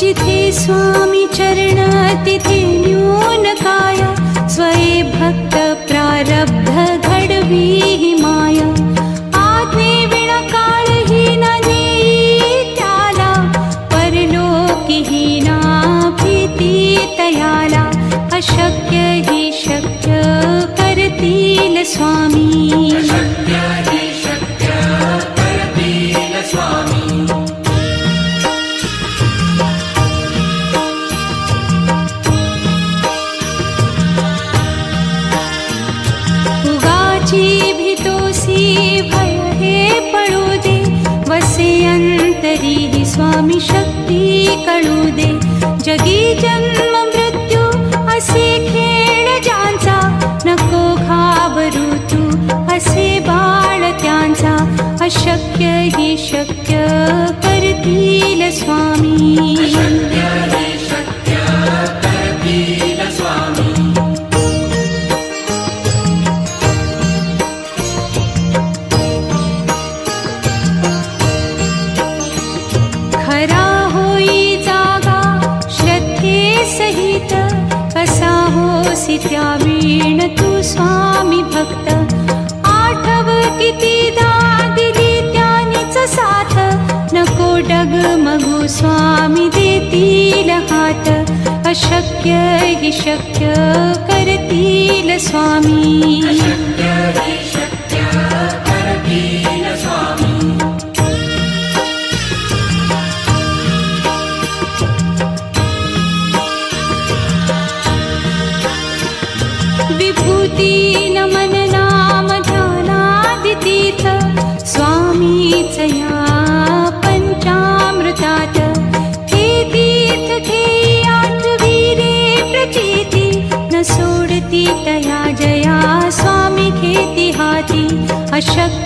जिथे स्वामी चरण तिथे न्यूनकाय स्वये भक्त प्रारब्ध घडवी स्वामी खरा होई जागा श्रद्धे सहित कसा होसी त्या वीण तू स्वामी भक्त। आठव कितीदा नको डग मगू स्वामी देतील हात अशक्य हि शक्य करतील स्वामी। विभूती नमन नाम ध्यानादितीर्थ स्वामीच